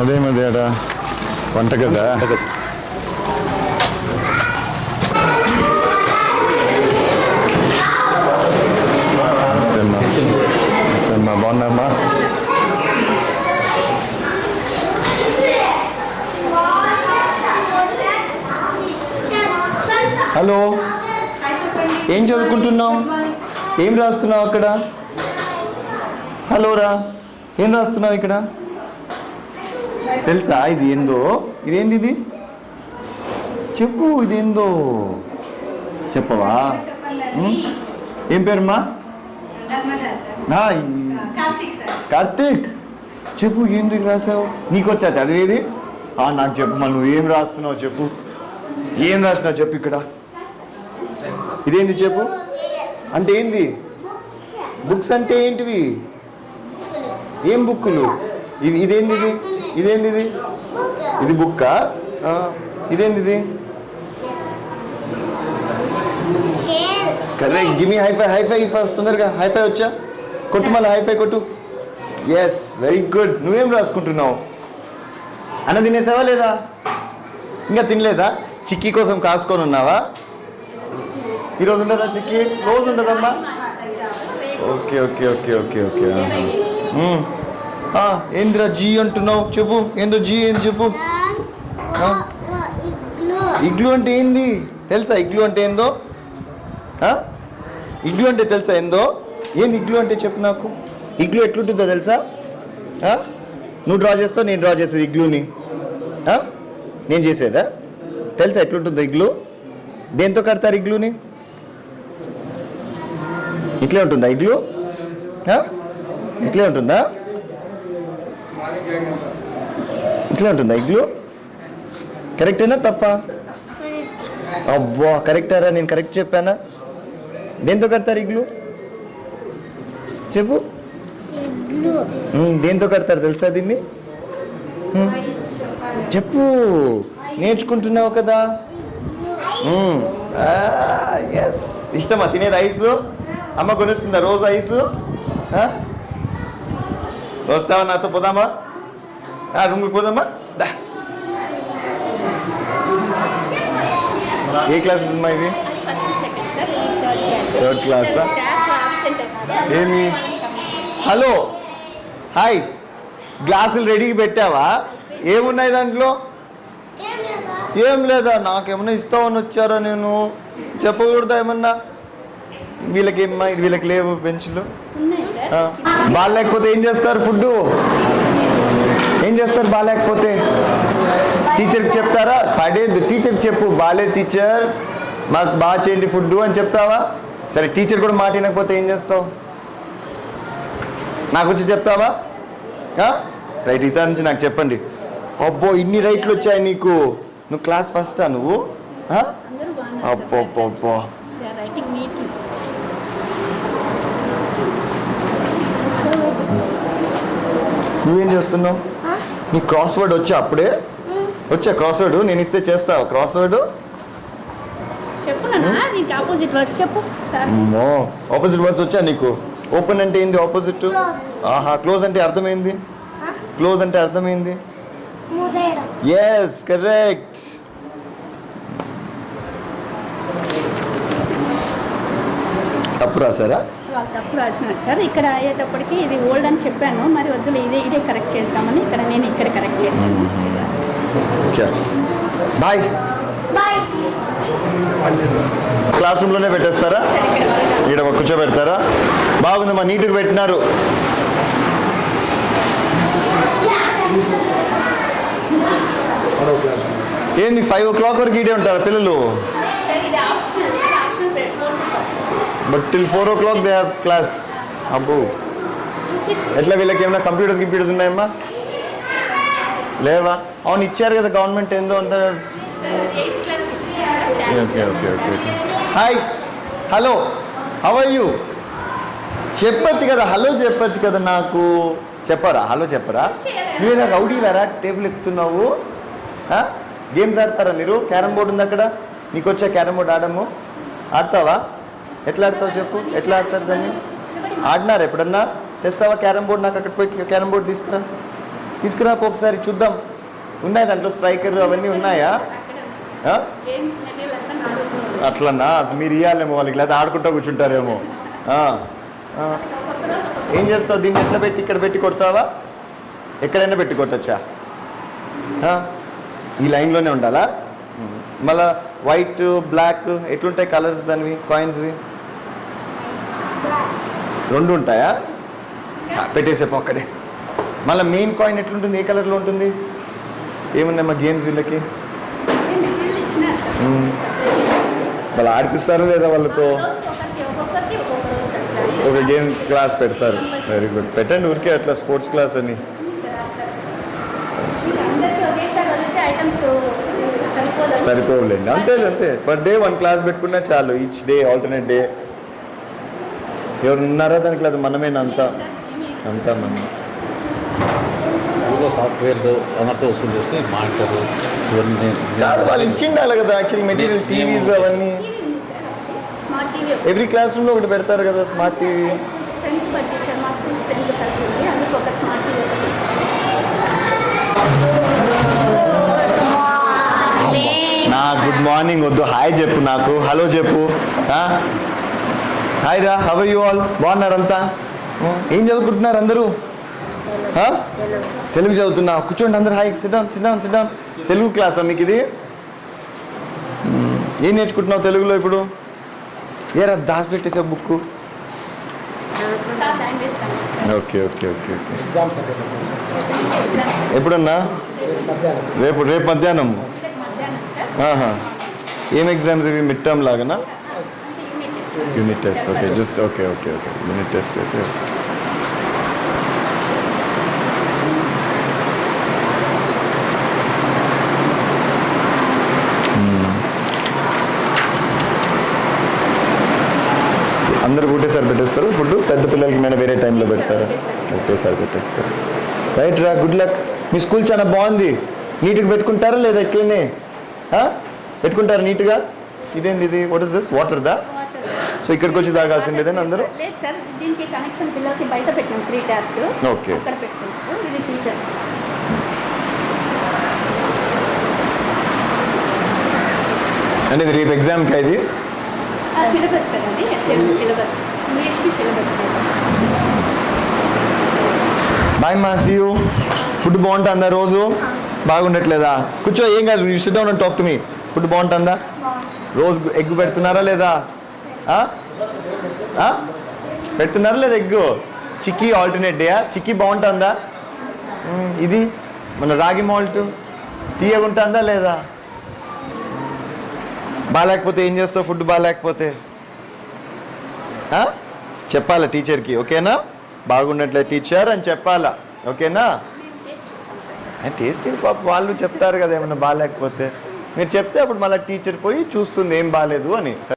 అదేమది ఆడ వంటగదా నమస్తే అమ్మా. నమస్తే అమ్మా. బాగున్నామ్మా హలో. ఏం చదువుకుంటున్నావు? ఏం రాస్తున్నావు అక్కడ? హలో రా ఏం రాస్తున్నావు ఇక్కడ? తెలుసా? ఇది ఏందో? ఇదేంది ఇది? చెప్పు ఇదేందో? చెప్పవా? ఏం పేరుమా కార్తీక్ చెప్పు ఎందుకు రాసావు? నీకు వచ్చా చదివేది? ఆ, నాకు చెప్పు మరి నువ్వు ఏం రాస్తున్నావు చెప్పు. ఏం రాసినావు చెప్పు ఇక్కడ? ఇదేంది చెప్పు? అంటే ఏంది? బుక్స్ అంటే ఏంటివి? ఏం బుక్కులు ఇవి ఇది ఇదేంటిది? ఇది ఇది బుక్కా ఇదేంటిది? ఇదేంది correct gimme high five high five first తొందరగా. హైఫై వచ్చా? కొట్టు మళ్ళీ హైఫై కొట్టు. ఎస్ వెరీ గుడ్ నువ్వేం రాసుకుంటున్నావు? అన్న తినేసావా లేదా? ఇంకా తినలేదా? చిక్కీ కోసం కాసుకొని ఉన్నావా? ఈరోజు ఉండదా చిక్కీ? రోజు ఉండదమ్మా? Okay okay okay okay okay ఏందిరా జీ అంటున్నావు? చెప్పు. ఏందో జీ ఏంది చెప్పు. ఇగ్లు అంటే ఏంది? తెలుసా ఇగ్లు అంటే ఏందో? ఇగ్లు అంటే తెలుసా ఏందో? ఏంది ఇగ్లు అంటే చెప్పు నాకు. ఇగ్లు ఎట్లుంటుందో తెలుసా? నువ్వు డ్రా చేస్తావు నేను డ్రా చేసేది ఇగ్లూని. నేను చేసేదా? తెలుసా ఎట్లుంటుందో ఇగ్లు? దేంతో కడతారు ఇగ్లూని? ఇట్లే ఉంటుందా ఇగ్లు? ఇట్లే ఉంటుందా? ఇట్లే ఉంటుందా ఇగ్లు కరెక్టేనా తప్ప? అబ్బా కరెక్టారా నేను కరెక్ట్ చెప్పానా? దేంతో కడతారు ఇగ్లు చెప్పు. దేంతో కడతారు తెలుసా దీన్ని? చెప్పు. నేర్చుకుంటున్నావు కదా? ఎస్ ఇష్టమా? తినేది ఐస్? అమ్మ కొనిస్తుందా రోజు ఐస్? వస్తావా నాతో పోదామా? ఆ, రూమ్కి పోదామా? దా. ఏ క్లాసెస్ అమ్మా ఇవి? థర్డ్ క్లాస్ క్లాసా ఏమి? హలో. హాయ్ గ్లాసులు రెడీకి పెట్టావా? ఏమున్నాయి దాంట్లో? ఏం లేదా? నాకేమన్నా ఇస్తామని వచ్చారా నేను? చెప్పకూడదా ఏమన్నా? వీళ్ళకి ఏమన్నా ఇది వీళ్ళకి లేవు బెంచ్లు బాగాలేకపోతే ఏం చేస్తారు ఫుడ్? ఏం చేస్తారు బాగాలేకపోతే టీచర్కి చెప్తారా? పడేది టీచర్కి చెప్పు. బాగాలేదు టీచర్ మాకు బాగా చేయండి ఫుడ్ అని చెప్తావా? సరే టీచర్ కూడా మాట వినకపోతే ఏం చేస్తావు? నాకు వచ్చి చెప్తావా? రైట్ ఈసారి నుంచి నాకు చెప్పండి. అబ్బో ఇన్ని రైట్లు వచ్చాయి నీకు. నువ్వు క్లాస్ ఫస్టా నువ్వు? అబ్బో అబ్బో నువ్వేం చేస్తున్నావు? నీ క్రాస్ వర్డ్ వచ్చా అప్పుడే? వచ్చా క్రాస్ వర్డ్ నేను ఇస్తే చేస్తావా క్రాస్ వర్డ్ ఆపోజిట్ వర్డ్స్ చెప్పు ఆపోజిట్ వర్డ్స్ వచ్చా నీకు? ఓపెన్ అంటే ఏంది ఆపోజిట్ ఆహా క్లోజ్ అంటే అర్థమైంది? క్లోజ్ అంటే అర్థమైంది? ఎస్ కరెక్ట్ తప్పు రాసారా వాళ్ళు తప్పు రాసినారు సార్. ఇక్కడ అయ్యేటప్పటికి ఇది ఓల్డ్ అని చెప్పాను. మరి వద్దులే ఇదే ఇదే కరెక్ట్ చేద్దామని ఇక్కడ నేను ఇక్కడ కరెక్ట్ చేశాను. బాయ్. క్లాస్ రూమ్లోనే పెట్టేస్తారా? ఇక్కడ కూర్చోబెడతారా? బాగుందమ్మా నీట్గా పెట్టినారు. ఏంది ఫైవ్ ఓ క్లాక్ వరకు ఈడే ఉంటారా పిల్లలు సార్ ఇది optional sir option but till four o'clock they have class అబ్బో ఎట్లా వీళ్ళకి ఏమైనా కంప్యూటర్స్ కంప్యూటర్స్ ఉన్నాయమ్మా లేవా? అవును ఇచ్చారు కదా గవర్నమెంట్ ఏందో అంత. Okay okay okay hi hello how are you కదా హలో చెప్పచ్చు కదా నాకు. చెప్పరా? హలో చెప్పరా? మీరు రౌడీ వేరా? టేబుల్ ఎక్కుతున్నావు. గేమ్స్ ఆడతారా మీరు? క్యారమ్ బోర్డు ఉంది అక్కడ? నీకు వచ్చా క్యారమ్ బోర్డు ఆడము? ఆడతావా? ఎట్లా ఆడతావు చెప్పు? ఎట్లా ఆడతారు దాన్ని? ఆడినారు ఎప్పుడన్నా? తెస్తావా క్యారమ్ బోర్డ్? నాకు అక్కడ పోయి క్యారమ్ బోర్డు తీసుకురా. తీసుకురాపో ఒకసారి చూద్దాం. ఉన్నాయి దాంట్లో స్ట్రైకర్ అవన్నీ ఉన్నాయా? అట్లన్నా అది మీరు ఇవ్వాలేమో వాళ్ళకి లేదా ఆడుకుంటా కూర్చుంటారేమో. ఏం చేస్తావు? దీన్ని ఎట్లా పెట్టి ఇక్కడ పెట్టి కొడతావా? ఎక్కడైనా పెట్టి కొట్టచ్చా? ఈ లైన్లోనే ఉండాలా? మళ్ళా వైట్ బ్లాక్ ఎట్లుంటాయి కలర్స్ దానివి? కాయిన్స్వి? రెండు ఉంటాయా? పెట్టేసే పెట్టేసేపు అక్కడే. మళ్ళీ మెయిన్ కాయిన్ ఎట్లుంటుంది? ఏ కలర్లో ఉంటుంది? ఏమున్నాయి మా గేమ్స్ వీళ్ళకి? వాళ్ళు ఆడిపిస్తారా లేదా వాళ్ళతో? ఒక గేమ్ క్లాస్ పెడతారు. వెరీ గుడ్ పెట్టండి ఊరికే అట్లా స్పోర్ట్స్ క్లాస్ అని. సరిపోలేండి అంతే అంతే. పర్ డే వన్ క్లాస్ పెట్టుకున్నా చాలు. ఈచ్ డే ఆల్టర్నేట్ డే ఎవరు ఉన్నారా దానికి లేదు మనమేనా అంతా. అంతా మనం ఊళ్ళో సాఫ్ట్వేర్ అమర్తో వసూలు చేస్తే మానిటర్ ఇవన్నీ. కాదు వాళ్ళు ఇచ్చిండాలి కదా యాక్చువల్లీ మెటీరియల్ టీవీస్ అవన్నీ. ఎవ్రీ క్లాస్ రూమ్లో ఒకటి పెడతారు కదా స్మార్ట్ టీవీ. నా గుడ్ మార్నింగ్ వద్దు. హాయ్ చెప్పు నాకు. హలో చెప్పు. హాయ్ రా హవ్ యూ ఆల్ బాగున్నారంతా? ఏం చదువుకుంటున్నారు అందరూ? తెలుగు. చదువుతున్నా. కూర్చోండి అందరు హాయ్ సిద్ధం సిద్ధం సిద్ధం తెలుగు క్లాసా మీకు ఇది. ఏం నేర్చుకుంటున్నావు తెలుగులో ఇప్పుడు? ఏరా బుక్ లాంగ్వేజ్ కన్నా sir okay okay okay okay. ఎప్పుడన్నా? రేపు రేపు మధ్యాహ్నం. ఏం ఎగ్జామ్స్ ఇవి? Mid term లాగానా? Unit test okay just okay okay okay unit test మ్మ్. అందరూ ఒకటేసారి పెట్టేస్తారు ఫుడ్ పెద్ద పిల్లలకి మీద వేరే టైంలో పెడతారు. ఒకేసారి పెట్టేస్తారు. రైట్ రా గుడ్ లక్ మీ స్కూల్ చాలా బాగుంది. నీట్గా పెట్టుకుంటారా లేదా ఇట్లనే? ఆ? పెట్టుకుంటారా నీట్గా? ఇదేంది ఇది? వాట్ ఇస్ దిస్ వాటర్ దా? సో ఇక్కడికి వచ్చి తాగాల్సిందేనా అందరూ? లేదు సార్ దీనికి కనెక్షన్ పిల్లలకి బయట పెట్టినాం త్రీ ట్యాబ్స్ Okay. అక్కడ పెట్టుకుంటారు ఇది టీచర్స్ అంటే ఇది రేపు ఎగ్జామ్కి ఇది? సిలబస్ సార్ అది తెలుగు సిలబస్ ఇంగ్లీష్కి సిలబస్ బాయ్ మా సీ యూ ఫుడ్ బాగుంటుందా రోజు? బాగుండట్లేదా? కూర్చో ఏం కాదు you sit down and talk to me food బాగుంటుందా? రోజు ఎగ్ పెడుతున్నారా లేదా? పెడుతున్నారు లేదా ఎగ్గు? చిక్కీ ఆల్టర్నేట్ డేయా చిక్కీ బాగుంటుందా? ఇది? మన రాగి మాల్ట్ తీయగుంటుందా లేదా? బాగాలేకపోతే ఏం చేస్తావు? ఫుడ్ బాగాలేకపోతే? చెప్పాలా టీచర్కి ఓకేనా? బాగున్నట్లే టీచర్ అని చెప్పాలా ఓకేనా? టేస్ట్ పాప వాళ్ళు చెప్తారు కదా ఏమన్నా బాగాలేకపోతే. మీరు చెప్తే అప్పుడు మళ్ళీ టీచర్ పోయి చూస్తుంది ఏం బాగాలేదు అని.